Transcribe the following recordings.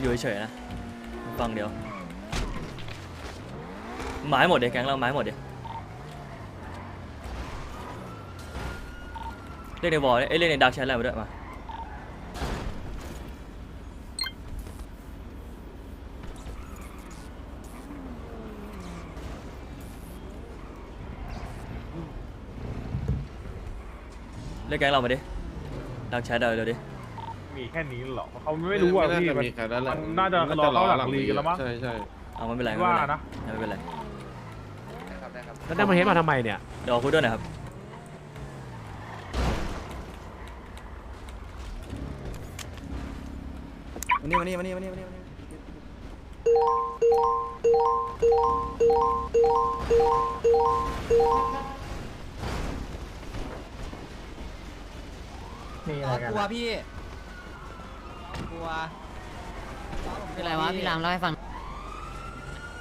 อยู่เฉยๆนะฟังเดียวไม้หมดเดี๋ยวแก๊งเราไม้หมดเดี๋ยวเล่นในวอลเอ้ยเล่นในดักแชทอะไรมาด้วยมาเล่นแก๊งเรามาดิดักแชทเราเดี๋ยวดิ มีแค่นี้เหรอเขาไม่รู้อะพี่น่าจะมันมีแค่นั้นแหละมันน่าจะรอเข้าหลังลีกันแล้วมั้ง ใช่ใช่เอาไม่เป็นไรไม่ว่าเป็นไรนะ ไม่เป็นไรแล้วได้มาเห็นมาทำไมเนี่ย เดี๋ยวคุยด้วยหน่อยครับ มานี่มานี่มานี่มานี่มานี่มานี่กลัวพี่ กลัวเป็นไรวะพี่รามเล่าให้ฟัง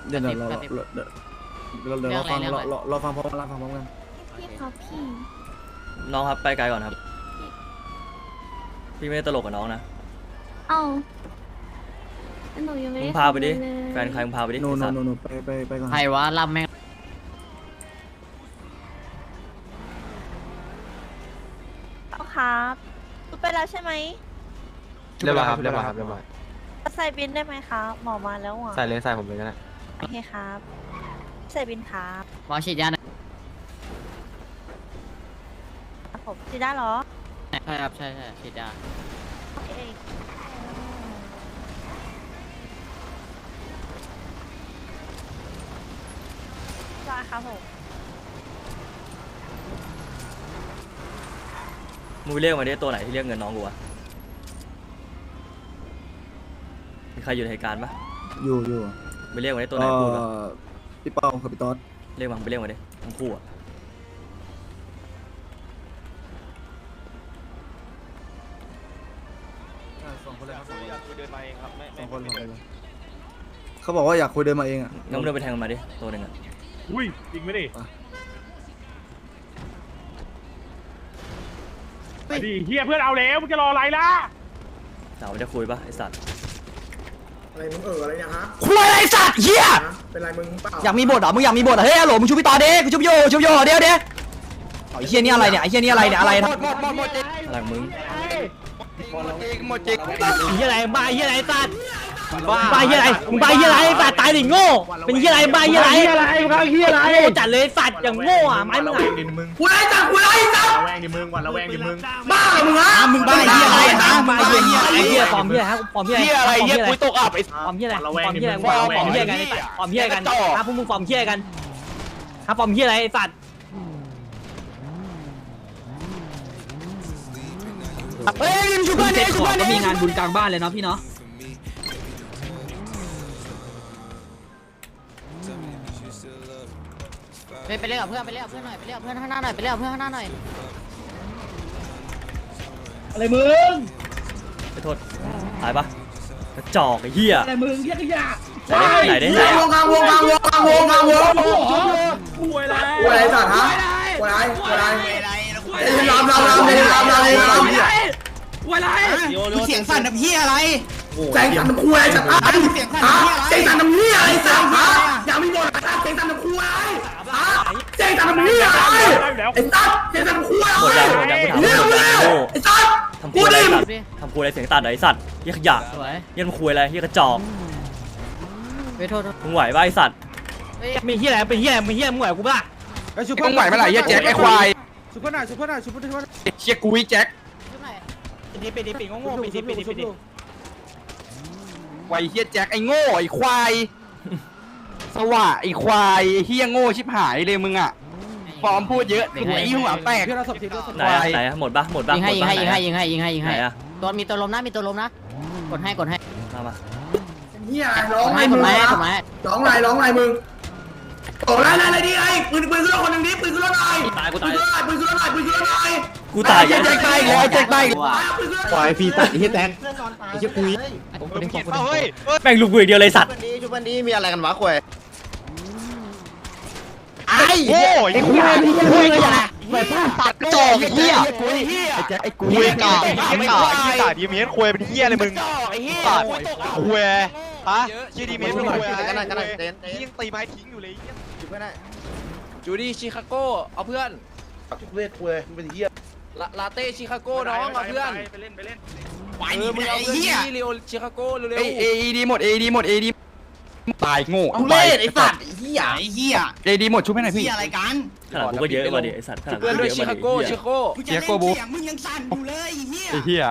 เดี๋ยวเดี๋ยวรอกระซิบรอเดี๋ยวเดี๋ยวเดี๋ยวรอฟังเรื่องรอะอไรรอรอฟังพร้อมกันรอฟังพร้อมกันพี่ครับพี่น้องครับไปไกลก่อนครับ พี่ไม่ได้ตลกกับน้องนะเอ้าหนูยังไม่มึได้งพาไปดิทำอะไรเลยแฟนใครมึงพาไปดิโนไอ้โนสัตว์โนโนไปไปไปก่อนใครวะรำแม่งเอาครับรู้ไปแล้วใช่ไหม เรียบร้อยครับเรียบร้อยครับเรียบร้อยใส่บินได้ไหมครับหมอมาแล้วอะใส่เลยใส่ผมเลยก็ได้โอเคครับ ใส่บินครับหมอฉีดยาหน่อยครับผมจีได้เหรอใช่ครับใช่ใช่ฉีดยาโอเคได้ครับผมมึงไปเรียกมาดิตัวไหนที่เรียกเงินน้องกูวะ มีใครอยู่ในเหตุการณ์ปะอยู่อยู่ไปเรียกมาดิตัวเอ่ไหนพูดปะอพี่เปากับพี่ต๊อดเรียกมาไปเรียกมาดิทั้งคู่อะสองคนเลยครับสองคนสองคนสองคนเลยเขาบอกว่าอยากคุยเดินมาเองอะงั้นมึงเดินไปแทงมันมาดิตัวหนึ่งอะอุ้ยจริงไหมดิไปดิเฮียเพื่อนเอาแล้วมึงจะรออะไรล่ะสาวมันจะคุยปะไอสัตว์ อะไรมึงเอออะไรเนี่ยฮะคุยอะไรสัตว์เฮียฮะเป็นไรมึงเปล่าอยากมีบทเหรอมึงอยากมีบทเหรอเฮ้ยฮัลโหลมึงชุบพี่ต่อเด้กูชุบโยชุบโยเดี๋ยวเดี๋ยวเอาไอ้เฮียนี่อะไรเนี่ยไอ้เฮียนี่อะไรเนี่ยอะไรหมดหมดหมดหมดอะไรของมึงหมดจิกเฮียอะไรบ้าเฮียอะไรสัตว์บ้าเฮียอะไรมึงบ้าเฮียอะไรสัตว์ตายดิโง่เป็นเฮียอะไรบ้าเฮียอะไรเฮียอะไรมึงเฮียอะไรโง่จัดเลยสัตว์อย่างโง่อะไม้มึงอะกูไล่จับกูไล่จับระแวงดิมึงก่อนระแวงดิมึงบ้าเหรอมึงฮะมึงบ้าเฮียอะไรนะบ้า เฮียเฮียอะไรเฮียปลอมเฮียฮะปลอมเฮียเฮียอะไรเฮียกูตกอับไอ้ปลอมเฮียอะไรปลอมเฮียอะไรปลอมเฮียกันปลอมเฮียกันครับพวกมึงปลอมเฮียกันครับปลอมเฮียอะไรสัตว์เฮ้ยมึงชุบเพื่อนดิชุบเพื่อนดิมีงานบุญกลางบ้านเลยเนาะพี่เนาะไปไปเล่นกับเพื่อนไปเล่นกับเพื่อนหน่อยไปเล่นกับเพื่อนข้างหน้าหน่อยไปเล่นกับเพื่อนข้างหน้าหน่อยอะไรมึงไปโทษ หายปะกระจอกไอ้เหี้ยอะไรมึงเฮียขยะไหนได้ไหนได้ไหนวงกลางวงกลางวงกลางวงกลางวงป่วยอะไรกูอะไรสัตว์ฮะกูอะไรกูอะไรไอ้ลำลำลำไอ้ลำลำไอ้ลำป่วยอะไรเสียงสั่นแบบเฮียอะไรแจงสันน้ำคุยอะไรสัตว์ฮะฮะแจงสันน้ำเหี้ยอะไรสัตว์ฮะอย่ามีบทอะไรแจงสันน้ำคุยอะไรฮะแจงสันน้ำเหี้ยอะไรไอ้สัตว์แจงสันน้ำคุยอะไรหมดยังหมดยังกูถามเร็วหมดเร็ยังวโง่ไอ้สัตว์ ทำกูคุยอะไรดิสัตว์ทำคุยอะไรเสียงตัดเหรอไอสัตว์เหี้ยขยะสวยเหี้ยมึงคุยอะไรเหี้ยกระจอกไปโทษมึงไหวปะไอสัตว์มีเฮียอะไรเป็นเฮียมึงเฮียมึงไหวกูป่ะมึงไหวเมื่อไหร่เฮียแจ็คไอ้ควายชุบเพื่อนหน่อยชุบเพื่อนหน่อยชุบเพื่อนหน่อยเฮียกุ้ยแจ็คปิดดิปิดดิปิดโง่ๆปิดดิปิดดิปิดดิไวเฮียแจ็คไอ้โง่ไอ้ควายสว่าไอ้ควายไอ้เฮียโง่ชิบหายเลยมึงอะ ฟอร์มพูดเยอะหัวอีหัวแตกเพื่อนเราสบทีด้วยไหนอะไหนอะหมดปะหมดปะยิงให้หมยิดงปะให้ยิงให้ยิงให้ยิงให้ยิงไหนให้อะตัวมีตัวลมนะมีตัวลมนะกดให้กดให้มามาเหี้ยอะไรกร้องดไห้ให้กมึดงไม้นะกดไม้ร้องไรร้องไรมึงโอ้ไรไรไรดิไอ้ปืนปืนขึ้นรถคนหนึ่งดิปืนขึ้นรถหน่อยตายกูตายปืนขึ้นรถหน่อยปืนขึ้นรถหน่อยกูตายแจ็คตายแล้วแจ็คตายปล่อยฟรีตัดไอ้เหี้ยแตงไอ้เหี้ยคุยแม่งลูกกูอย่างเดียวเลยสัตว์ชุบเพื่อนดีมีอะไรกันวะคุยไอ้ โง่ไอ้ควายไอ้คุยอย่าไปพลาดตัดจอกไอ้เหี้ยไอ้แจ็คไอ้กุ้ยกาไอ้กาไอ้กาดีเมียนคุยเป็นเหี้ยเลยมึงไอ้เหี้ยสัตว์คุยตกคุยฮะเยอะชื่อดีเมนเป็นคุยอะไรกันกันเต้นยังตีไม้ทิ้งอยู่เลยจูดี้ชิคาโกเอาเพื่อนเรียกคุยมึงเป็นเหี้ยลาลาเต้ชิคาโกน้องเอาเพื่อนไปเล่นไปเล่นไปนี่มึงเอาเพื่อนที่เร็วชิคาโกเร็วเอดีหมดเอดีหมดเอดี ตายโง่ทุเรศไอ้สัตว์ไอ้เหี้ยไอ้เหี้ยเอดีหมดชุบให้หน่อยพี่ เหี้ยอะไรกันขนาดกูก็เยอะมาดิไอสัตว์ขนาดกูเพื่อนก็ด้วยเยอะชิมาคาดิโกเหี้ชิยคาโกกูจะเล่นเสียงมึงยังสั่นอยู่เลยไอ้เหี้ยไอ้เหี้ย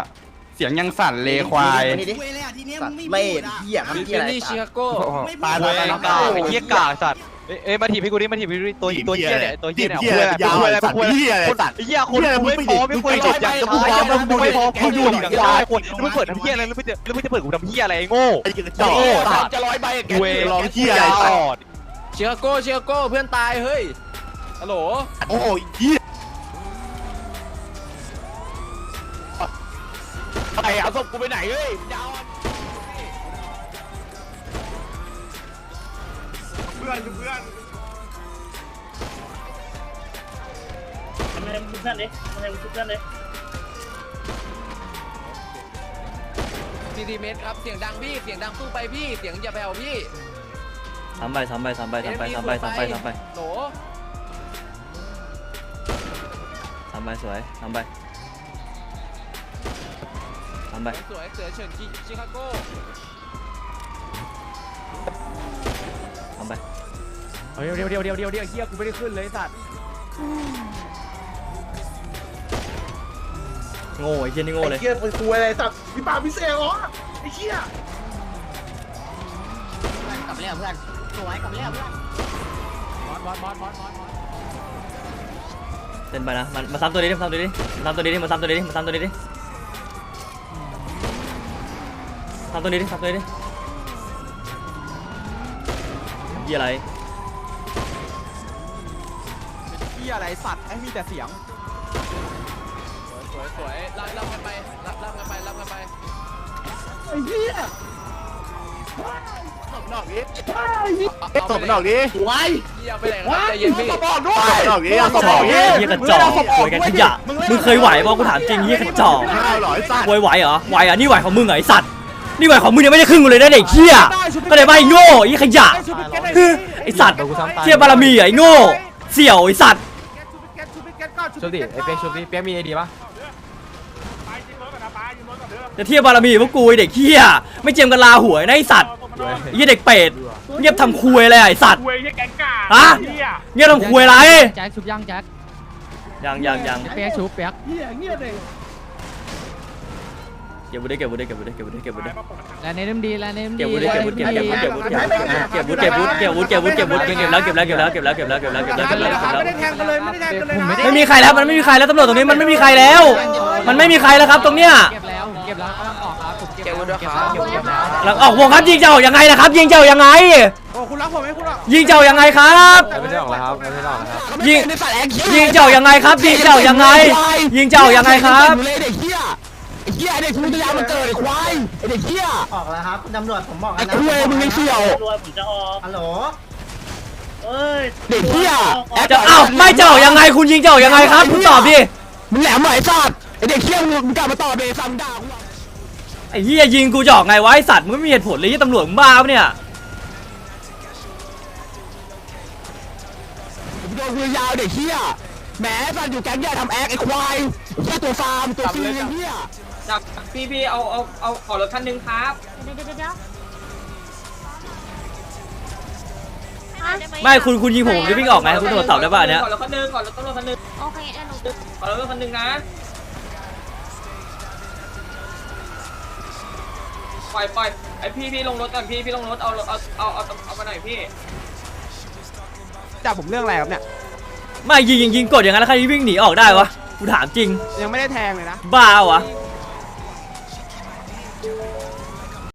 เสียงยังสั่นเลควายคุยเลยอะทีเนี้ยมึงไม่พูดอะเหี้ยมันเฟเหี้ยนอะไรนี่ชิคาโกตายตายตายตาย ไอ้เหี้ยกากสัตว์ เอ้ยมาถีบให้กูดิมาถีบให้กูดิตัวตัวเหี้ยเนี่ยตัวเหี้ยเนี่ยคุยอะไรคุยอะไรคุยอะไรไอ้เหี้ยคนไม่พอไม่คุยจบอย่างจะพูดว่ามึงไม่พอมึงอยู่หลังควายคนมึงเปิดทำเหี้ยอะไรแล้วมึงจะแล้วมึงจะเปิดกูทำเหี้ยอะไรไอ้โง่ไอ้โง่สัตว์จะร้อยใบแกคุยร้องเหี้ยอะไรสัตว์ชิคาโกชิคาโกเพื่อนตายเฮ้ยฮัลโหลโอ้ยเหี้ยไอ้เอาศพกูไปไหนเฮ้ย เพื่อนเพื่อนซีดีเมตรครับเสียงดังพี่เสียงดังสู้ไปพี่เสียงอย่าแผ่วพี่สามใบสามใบสามใบสามใบสามใบสามใบสามใบโหลสามใบสวยสามใบสามใบสวยเสือเฉินชิคาโก เดี๋ยวเดี๋ยวเดี๋ยวเดี๋ยวเดี๋ยวเฮียกูไม่ได้ขึ้นเลยสัตว์โง่ไอ้เหี้ยนี่โง่เลย ไอ้เหี้ยคุยอะไรสัตว์มีปากพิเศษเหรอไอ้เหี้ยกลับไปแล้วเพื่อนสวยกลับไปแล้วเพื่อนเล่นไปนะมันมาซ้ำตัวนี้ดิมาซ้ำตัวนี้ดิมาซ้ำตัวนี้ดิมาซ้ำตัวนี้ดิมาซ้ำตัวนี้ดิซ้ำตัวนี้ดิซ้ำตัวนี้ดิเหี้ยอะไร ยอะไรสัตว์ไอ้มีแต่เสียงสวยสวยรับรับกันไปรับรับกันไปรับกันไปตบดอกนี้ตบดอกดิไว้เยี่ยไปไหนครับใจเย็นพี่ตบด้วยตบดอกนี้ตบดอกเหี้นี้ยกระจอกหวยกันขยะมึงเคยไหวป่ะกูถามจริงเหี้ยกระจอกข้าวหรอไอ้สัตว์ไหวไหวเหรอไหวอะนี่ไหวของมึงเหรอไอสัตว์นี่ไหวของมึงยังไม่ได้ครึ่งกูเลยนะเด็กเหี้ยก็เลยว่าไอ้โง่ไอ้ขยะคือไอสัตว์เทียบบารมีเหรอไอ้โง่เสี่ยวไอสัตว์ ชุบดิไอเปียกชุบดิเปียกมีไอดีปะไปยิงรถก่อนนะป้ายิงรถก่อนเด้อจะเทียบบารมีพวกกูไอ้เด็กเหี้ยไม่เจียมกันลาหัวนะไอสัตว์ไอ้เหี้ยเด็กเป็ดเงียบทำคุยเลยไอสัตว์คุยยี่แกงกาฮะเฮียเงียบทำคุยอะไรแจ็คชุบย่างแจ็คยังยังยังเปียกชุบเปียกเก็บบุได้เก็บบุได้เก็บบุได้เก็บบุได้เก็บบุได้แลนเนมดีแลนเนมดีเก็บบุได้เก็บบุเก็บบุเก็บบุเก็บบุเก็บบุเก็บบุเก็บบุเก็บบุเก็บบุเก็บบุเก็บแล้วเก็บแล้วเก็บแล้วเก็บแล้วเก็บแล้วเก็บแล้วเก็บแล้วเก็บแล้วเก็บแล้วไม่ได้แทงกันเลยไม่ได้แทงกันเลยนะไม่มีใครแล้วมันไม่มีใครแล้วตำรวจตรงนี้มันไม่มีใครแล้ว มันไม่มีใครแล้วครับตรงเนี้ยเก็บแล้วผมเก็บแล้วกำลังออกครับผมเก็บแล้วเก็บแล้วเก็บแล้วหลังออกวงครับยิงเจ้ายังไงนะครับยิงเจ้ายังไงโอ้คุณรักผมไหมคุณรักยิงเจ้ายังไงครับไม่ได้ออกแล้วครับไม่ได้ออกแล้วครับยิงยิงเจ้ายังไงครับยิงเจ้ายังไงยิงเจ้ายังไงครับ เลยเด็กเหี้ยไอ้เหี้ยเด็กทุนยามันเกิดไอ้ควายไอ้เด็กเหี้ยออกแล้วครับคุณตำรวจผมบอกไอ้คุยมึงไม่เชี่ยวฮัลโหลเด็กเหี้ยจะเอ้าไม่เจ้ายังไงคุณยิงเจ้ายังไงครับคุณตอบดิมึงแหลมไหมสัตว์ไอ้เด็กเหี้ยมึงมึงกลับมาตอบเลยซ้ำด่ากูไอ้เหี้ยยิงกูจะออกไงวะไอ้สัตว์มึงไม่มีเหตุผลเลยที่ตำรวจมึงบ้าปะเนี่ยโดนคุยยาวเด็กเหี้ย แหมสัตว์อยู่แก๊งใหญ่ทำแอคไอ้ควายแค่ตัวฟาร์มตัวซีไอ้เหี้ยจับพี่พี่เอาเอาเอาขอรถคันหนึ่งครับเดี๋ยวเดี๋ยวเดี๋ยวไม่คุณคุณยิงผมผมจะวิ่งออกไงคุณตำรวจตอบได้ป่ะเนี้ยขอรถคันหนึ่งขอรถตำรวจคันหนึ่งโอเคเดี๋ยวหนูขอรถคันหนึ่งนะปล่อยปล่อยไอพี่พี่ลงรถก่อนพี่พี่ลงรถเอาเอาเอาเอาเอามาหน่อยพี่จับผมเรื่องอะไรครับเนี่ย ไม่ยิงยิงยิงกดอย่างนั้นแล้วใครวิ่งหนีออกได้วะกูถามจริง ยังไม่ได้แทงเลยนะ บ้าวะ